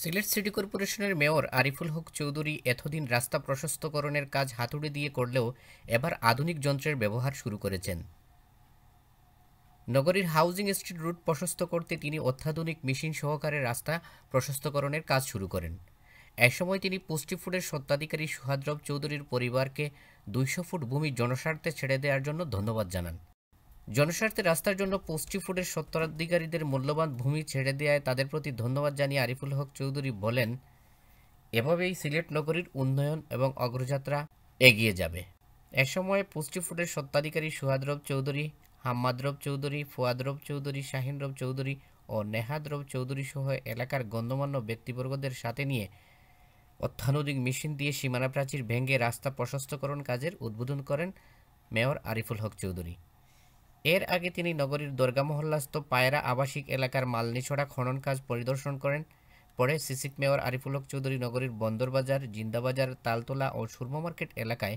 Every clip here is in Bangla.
সিলেট সিটি কর্পোরেশনের মেয়র আরিফুল হক চৌধুরী এতদিন রাস্তা প্রশস্তকরণের কাজ হাতুড়ি দিয়ে করলেও এবার আধুনিক যন্ত্রের ব্যবহার শুরু করেছেন। নগরীর হাউজিং স্ট্রিট রুট প্রশস্ত করতে তিনি অত্যাধুনিক মেশিন সহকারে রাস্তা প্রশস্তকরণের কাজ শুরু করেন। এ সময় তিনি পুষ্টি ফুডের সত্ত্বাধিকারী সুহাদ্রব চৌধুরীর পরিবারকে দুইশো ফুট ভূমি জনস্বার্থে ছেড়ে দেওয়ার জন্য ধন্যবাদ জানান। জনস্বার্থে রাস্তার জন্য পুষ্টি ফুডের সত্তরাধিকারীদের মূল্যবান ভূমি ছেড়ে দেওয়ায় তাদের প্রতি ধন্যবাদ জানিয়ে আরিফুল হক চৌধুরী বলেন, এভাবেই সিলেট নগরীর উন্নয়ন এবং অগ্রযাত্রা এগিয়ে যাবে। এ সময় পুষ্টি ফুডের সত্ত্বাধিকারী সুহাদরব চৌধুরী হাম্মাদরব চৌধুরী ফুয়াদরব চৌধুরী শাহিনরব চৌধুরী ও নেহাদরব চৌধুরী সহ এলাকার গণ্যমান্য ব্যক্তিবর্গদের সাথে নিয়ে অত্যাধুনিক মেশিন দিয়ে সীমানা প্রাচীর ভেঙে রাস্তা প্রশস্তকরণ কাজের উদ্বোধন করেন মেয়র আরিফুল হক চৌধুরী। এর আগে তিনি নগরীর দরগা মহল্লাস্থ পায়রা আবাসিক এলাকার মালনিছড়া খনন কাজ পরিদর্শন করেন। পরে সিসিক মেয়র আরিফুলক চৌধুরী নগরীর বন্দরবাজার, জিন্দাবাজার, তালতলা ও সুরমা মার্কেট এলাকায়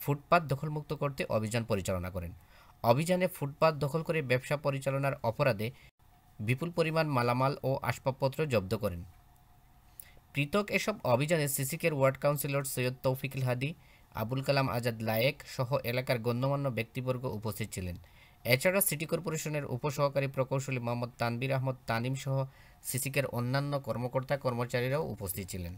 ফুটপাত দখলমুক্ত করতে অভিযান পরিচালনা করেন। অভিযানে ফুটপাত দখল করে ব্যবসা পরিচালনার অপরাধে বিপুল পরিমাণ মালামাল ও আসবাবপত্র জব্দ করেন। পৃথক এসব অভিযানে সিসিকের ওয়ার্ড কাউন্সিলর সৈয়দ তৌফিকুল হাদি, আবুল কালাম আজাদ লায়েক সহ এলাকার গণ্যমান্য ব্যক্তিবর্গ উপস্থিত ছিলেন। এছাড়া সিটি কর্পোরেশনের উপসহকারী প্রকৌশলী মোহাম্মদ তানবির আহমদ তানিম সহ সিসিকের অন্যান্য কর্মকর্তা কর্মচারীরাও উপস্থিত ছিলেন।